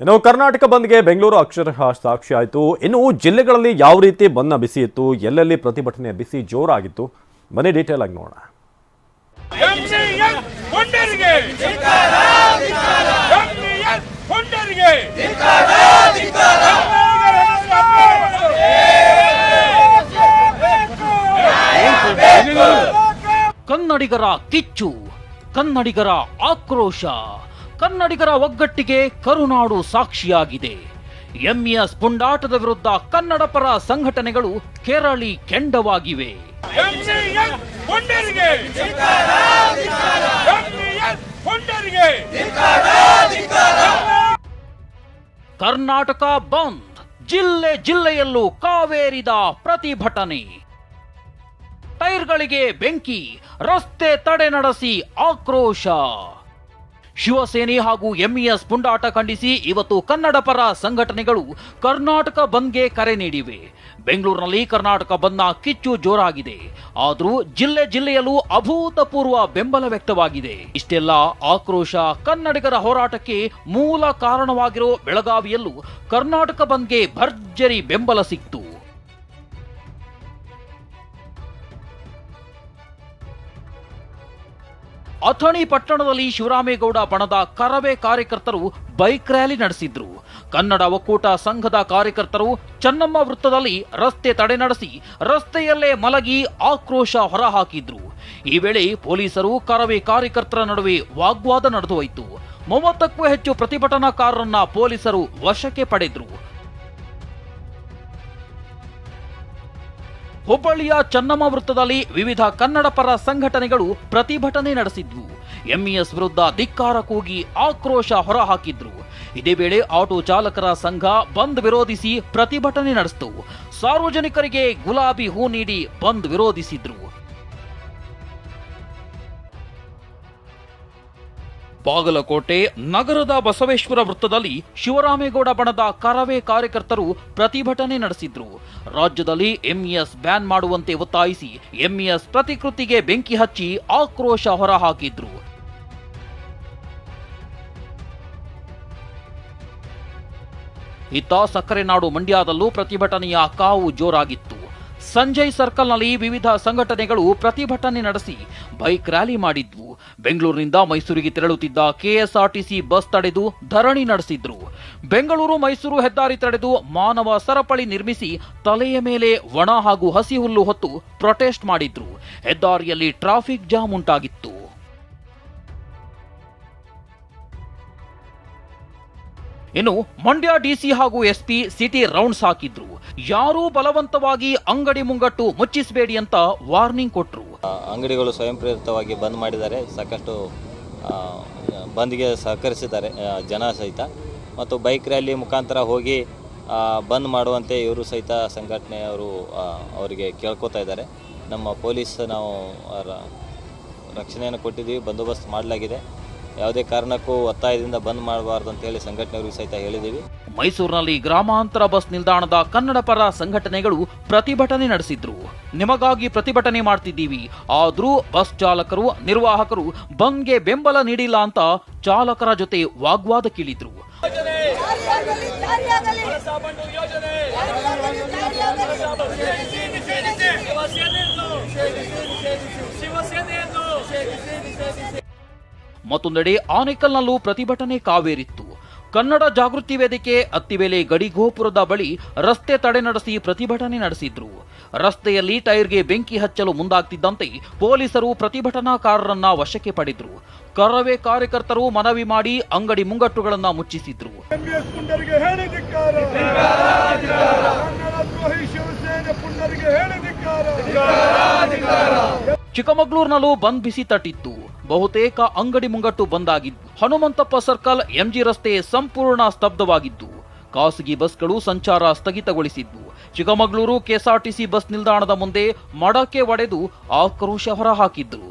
ಇನ್ನು ಕರ್ನಾಟಕ ಬಂದ್ಗೆ ಬೆಂಗಳೂರು ಅಕ್ಷರಶಃ ಸಾಕ್ಷಿ ಆಯಿತು. ಇನ್ನು ಜಿಲ್ಲೆಗಳಲ್ಲಿ ಯಾವ ರೀತಿ ಬಂದ್ನ ಬಿಸಿ ಇತ್ತು ಎಲ್ಲೆಲ್ಲಿ ಪ್ರತಿಭಟನೆ ಬಿಸಿ ಜೋರಾಗಿತ್ತು ಮನೆ ಡೀಟೇಲ್ ಆಗಿ ನೋಡೋಣ. ಕನ್ನಡಿಗರ ಕಿಚ್ಚು ಕನ್ನಡಿಗರ ಆಕ್ರೋಶ. ಕನ್ನಡಿಗರ ಒಗ್ಗಟ್ಟಿಗೆ ಕರುನಾಡು ಸಾಕ್ಷಿಯಾಗಿದೆ. ಎಂಇಎಸ್ ಪುಂಡಾಟದ ವಿರುದ್ಧ ಕನ್ನಡ ಪರ ಸಂಘಟನೆಗಳು ಕೆರಳಿ ಕೆಂಡವಾಗಿವೆ. ಕರ್ನಾಟಕ ಬಂದ್ ಜಿಲ್ಲೆ ಜಿಲ್ಲೆಯಲ್ಲೂ ಕಾವೇರಿದ ಪ್ರತಿಭಟನೆ. ಟೈರ್ಗಳಿಗೆ ಬೆಂಕಿ ರಸ್ತೆ ತಡೆ ನಡೆಸಿ ಆಕ್ರೋಶ. ಶಿವಸೇನೆ ಹಾಗೂ ಎಂಇಎಸ್ ಪುಂಡಾಟ ಖಂಡಿಸಿ ಇವತ್ತು ಕನ್ನಡ ಪರ ಸಂಘಟನೆಗಳು ಕರ್ನಾಟಕ ಬಂದ್ಗೆ ಕರೆ ನೀಡಿವೆ. ಬೆಂಗಳೂರಿನಲ್ಲಿ ಕರ್ನಾಟಕ ಬಂದ್ನ ಕಿಚ್ಚು ಜೋರಾಗಿದೆ. ಆದರೂ ಜಿಲ್ಲೆ ಜಿಲ್ಲೆಯಲ್ಲೂ ಅಭೂತಪೂರ್ವ ಬೆಂಬಲ ವ್ಯಕ್ತವಾಗಿದೆ. ಇಷ್ಟೆಲ್ಲ ಆಕ್ರೋಶ ಕನ್ನಡಿಗರ ಹೋರಾಟಕ್ಕೆ ಮೂಲ ಕಾರಣವಾಗಿರೋ ಬೆಳಗಾವಿಯಲ್ಲೂ ಕರ್ನಾಟಕ ಬಂದ್ಗೆ ಭರ್ಜರಿ ಬೆಂಬಲ ಸಿಕ್ತು. ಅಥಣಿ ಪಟ್ಟಣದಲ್ಲಿ ಶಿವರಾಮೇಗೌಡ ಬಣದ ಕರವೇ ಕಾರ್ಯಕರ್ತರು ಬೈಕ್ ರ್ಯಾಲಿ ನಡೆಸಿದ್ರು. ಕನ್ನಡ ಒಕ್ಕೂಟ ಸಂಘದ ಕಾರ್ಯಕರ್ತರು ಚನ್ನಮ್ಮ ವೃತ್ತದಲ್ಲಿ ರಸ್ತೆ ತಡೆ ನಡೆಸಿ ರಸ್ತೆಯಲ್ಲೇ ಮಲಗಿ ಆಕ್ರೋಶ ಹೊರಹಾಕಿದ್ರು. ಈ ವೇಳೆ ಪೊಲೀಸರು ಕರವೇ ಕಾರ್ಯಕರ್ತರ ನಡುವೆ ವಾಗ್ವಾದ ನಡೆದು ಹೋಯಿತು ಮೂವತ್ತಕ್ಕೂ ಹೆಚ್ಚು ಪ್ರತಿಭಟನಾಕಾರರನ್ನ ಪೊಲೀಸರು ವಶಕ್ಕೆ ಪಡೆದ್ರು. ಹುಬ್ಬಳ್ಳಿಯ ಚನ್ನಮ್ಮ ವೃತ್ತದಲ್ಲಿ ವಿವಿಧ ಕನ್ನಡ ಪರ ಸಂಘಟನೆಗಳು ಪ್ರತಿಭಟನೆ ನಡೆಸಿದ್ವು. ಎಂಇಎಸ್ ವಿರುದ್ಧ ಧಿಕ್ಕಾರ ಕೂಗಿ ಆಕ್ರೋಶ ಹೊರಹಾಕಿದ್ರು. ಇದೇ ವೇಳೆ ಆಟೋ ಚಾಲಕರ ಸಂಘ ಬಂದ್ ವಿರೋಧಿಸಿ ಪ್ರತಿಭಟನೆ ನಡೆಸಿತು. ಸಾರ್ವಜನಿಕರಿಗೆ ಗುಲಾಬಿ ಹೂ ನೀಡಿ ಬಂದ್ ವಿರೋಧಿಸಿದ್ರು. ಬಾಗಲಕೋಟೆ, ನಗರದ ಬಸವೇಶ್ವರ ವೃತ್ತದಲ್ಲಿ ಶಿವರಾಮೇಗೌಡ ಬಣದ ಕರವೇ ಕಾರ್ಯಕರ್ತರು ಪ್ರತಿಭಟನೆ ನಡೆಸಿದ್ರು. ರಾಜ್ಯದಲ್ಲಿ ಎಂಇಎಸ್ ಬ್ಯಾನ್ ಮಾಡುವಂತೆ ಒತ್ತಾಯಿಸಿ ಎಂಇಎಸ್ ಪ್ರತಿಕೃತಿಗೆ ಬೆಂಕಿ ಹಚ್ಚಿ ಆಕ್ರೋಶ ಹೊರಹಾಕಿದ್ರು. ಇತ್ತ ಸಕ್ಕರೆ ನಾಡು ಮಂಡ್ಯದಲ್ಲೂ ಪ್ರತಿಭಟನೆಯ ಕಾವು ಜೋರಾಗಿತ್ತು. ಸಂಜಯ್ ಸರ್ಕಲ್ನಲ್ಲಿ ವಿವಿಧ ಸಂಘಟನೆಗಳು ಪ್ರತಿಭಟನೆ ನಡೆಸಿ ಬೈಕ್ ರ್ಯಾಲಿ ಮಾಡಿದ್ವು. ಬೆಂಗಳೂರಿನಿಂದ ಮೈಸೂರಿಗೆ ತೆರಳುತ್ತಿದ್ದ ಕೆಎಸ್ಆರ್ಟಿಸಿ ಬಸ್ ತಡೆದು ಧರಣಿ ನಡೆಸಿದ್ರು. ಬೆಂಗಳೂರು, ಮೈಸೂರು ಹೆದ್ದಾರಿ ತಡೆದು ಮಾನವ ಸರಪಳಿ ನಿರ್ಮಿಸಿ ತಲೆಯ ಮೇಲೆ ಒಣ ಹಾಗೂ ಹಸಿ ಹುಲ್ಲು ಹೊತ್ತು ಪ್ರೊಟೆಸ್ಟ್ ಮಾಡಿದ್ರು. ಹೆದ್ದಾರಿಯಲ್ಲಿ ಟ್ರಾಫಿಕ್ ಜಾಮ್ ಉಂಟಾಗಿತ್ತು. ಇನ್ನು ಮಂಡ್ಯ ಡಿಸಿ ಹಾಗೂ ಎಸ್ಪಿ ಸಿಟಿ ರೌಂಡ್ಸ್ ಹಾಕಿದ್ರು. ಯಾರೂ ಬಲವಂತವಾಗಿ ಅಂಗಡಿ ಮುಂಗಟ್ಟು ಮುಚ್ಚಿಸಬೇಡಿ ಅಂತ ವಾರ್ನಿಂಗ್ ಕೊಟ್ರು. ಅಂಗಡಿಗಳು ಸ್ವಯಂ ಪ್ರೇರಿತವಾಗಿ ಬಂದ್ ಮಾಡಿದ್ದಾರೆ. ಸಾಕಷ್ಟು ಬಂದ್ಗೆ ಸಹಕರಿಸಿದ್ದಾರೆ ಜನ ಸಹಿತ. ಮತ್ತು ಬೈಕ್ ರ್ಯಾಲಿ ಮುಖಾಂತರ ಹೋಗಿ ಬಂದ್ ಮಾಡುವಂತೆ ಇವರು ಸಹಿತ ಸಂಘಟನೆಯವರು ಅವರಿಗೆ ಕೇಳ್ಕೊತಾ ಇದ್ದಾರೆ. ನಮ್ಮ ಪೊಲೀಸ್ ನಾವು ರಕ್ಷಣೆಯನ್ನು ಕೊಟ್ಟಿದ್ದೀವಿ, ಬಂದೋಬಸ್ತ್ ಮಾಡಲಾಗಿದೆ. ಯಾವುದೇ ಕಾರಣಕ್ಕೂ ಒತ್ತಾಯದಿಂದ ಬಂದ್ ಮಾಡಬಾರ್ದು ಅಂತೇಳಿ ಸಂಘಟನೆಯವ್ರಿಗೆ ಸಹಿತ ಹೇಳಿದ್ದೀವಿ. ಮೈಸೂರಿನಲ್ಲಿ ಗ್ರಾಮಾಂತರ ಬಸ್ ನಿಲ್ದಾಣದ ಕನ್ನಡ ಪರ ಸಂಘಟನೆಗಳು ಪ್ರತಿಭಟನೆ ನಡೆಸಿದ್ರು. ನಿಮಗಾಗಿ ಪ್ರತಿಭಟನೆ ಮಾಡ್ತಿದ್ದೀವಿ. ಆದ್ರೂ ಬಸ್ ಚಾಲಕರು ನಿರ್ವಾಹಕರು ಬಂದ್ಗೆ ಬೆಂಬಲ ನೀಡಿಲ್ಲ ಅಂತ ಚಾಲಕರ ಜೊತೆ ವಾಗ್ವಾದ ಕೇಳಿದ್ರು. ಮತ್ತೊಂದೆಡೆ ಆನೇಕಲ್ನಲ್ಲೂ ಪ್ರತಿಭಟನೆ ಕಾವೇರಿತ್ತು. ಕನ್ನಡ ಜಾಗೃತಿ ವೇದಿಕೆ ಅತ್ತಿಬೇಲೆ ಗಡಿಗೋಪುರದ ಬಳಿ ರಸ್ತೆ ತಡೆ ನಡೆಸಿ ಪ್ರತಿಭಟನೆ ನಡೆಸಿದ್ರು. ರಸ್ತೆಯಲ್ಲಿ ಟೈರ್ಗೆ ಬೆಂಕಿ ಹಚ್ಚಲು ಮುಂದಾಗ್ತಿದ್ದಂತೆ ಪೊಲೀಸರು ಪ್ರತಿಭಟನಾಕಾರರನ್ನ ವಶಕ್ಕೆ ಪಡೆದ್ರು. ಕರವೇ ಕಾರ್ಯಕರ್ತರು ಮನವಿ ಮಾಡಿ ಅಂಗಡಿ ಮುಂಗಟ್ಟುಗಳನ್ನ ಮುಚ್ಚಿಸಿದ್ರು. ಚಿಕ್ಕಮಗಳೂರಿನಲ್ಲೂ ಬಂದ್ ಬಿಸಿ ತಟ್ಟಿತ್ತು. ಬಹುತೇಕ ಅಂಗಡಿ ಮುಂಗಟ್ಟು ಬಂದಾಗಿದ್ದು, ಹನುಮಂತಪ್ಪ ಸರ್ಕಲ್ ಎಂಜಿ ರಸ್ತೆ ಸಂಪೂರ್ಣ ಸ್ತಬ್ಧವಾಗಿದ್ದು, ಖಾಸಗಿ ಬಸ್ಗಳು ಸಂಚಾರ ಸ್ಥಗಿತಗೊಳಿಸಿದ್ದು. ಚಿಕ್ಕಮಗಳೂರು ಕೆಎಸ್ಆರ್ಟಿಸಿ ಬಸ್ ನಿಲ್ದಾಣದ ಮುಂದೆ ಮಡಕೆ ಒಡೆದು ಆಕ್ರೋಶ ಹೊರಹಾಕಿದ್ರು.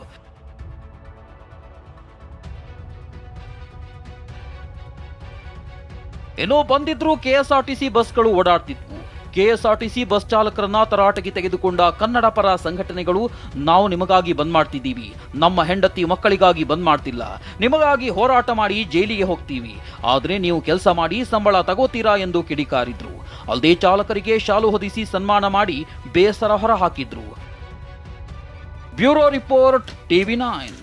ಏನೋ ಬಂದಿದ್ರು ಕೆಎಸ್ಆರ್ಟಿಸಿ ಬಸ್ಗಳು ಓಡಾಡ್ತಿದ್ವು. ಕೆಎಸ್ಆರ್ಟಿಸಿ ಬಸ್ ಚಾಲಕರನ್ನ ತರಾಟೆಗೆ ತೆಗೆದುಕೊಂಡ ಕನ್ನಡ ಪರ ಸಂಘಟನೆಗಳು ನಾವು ನಿಮಗಾಗಿ ಬಂದ್ ಮಾಡ್ತಿದ್ದೀವಿ. ನಮ್ಮ ಹೆಂಡತಿ ಮಕ್ಕಳಿಗಾಗಿ ಬಂದ್ ಮಾಡ್ತಿಲ್ಲ. ನಿಮಗಾಗಿ ಹೋರಾಟ ಮಾಡಿ ಜೈಲಿಗೆ ಹೋಗ್ತೀವಿ. ಆದ್ರೆ ನೀವು ಕೆಲಸ ಮಾಡಿ ಸಂಬಳ ತಗೋತೀರಾ ಎಂದು ಕಿಡಿಕಾರಿದ್ರು. ಅಲ್ಲದೆ ಚಾಲಕರಿಗೆ ಶಾಲು ಹೊದಿಸಿ ಸನ್ಮಾನ ಮಾಡಿ ಬೇಸರ ಹೊರ ಹಾಕಿದ್ರು ಬ್ಯೂರೋ ರಿಪೋರ್ಟ್, ಟಿವಿ ನೈನ್.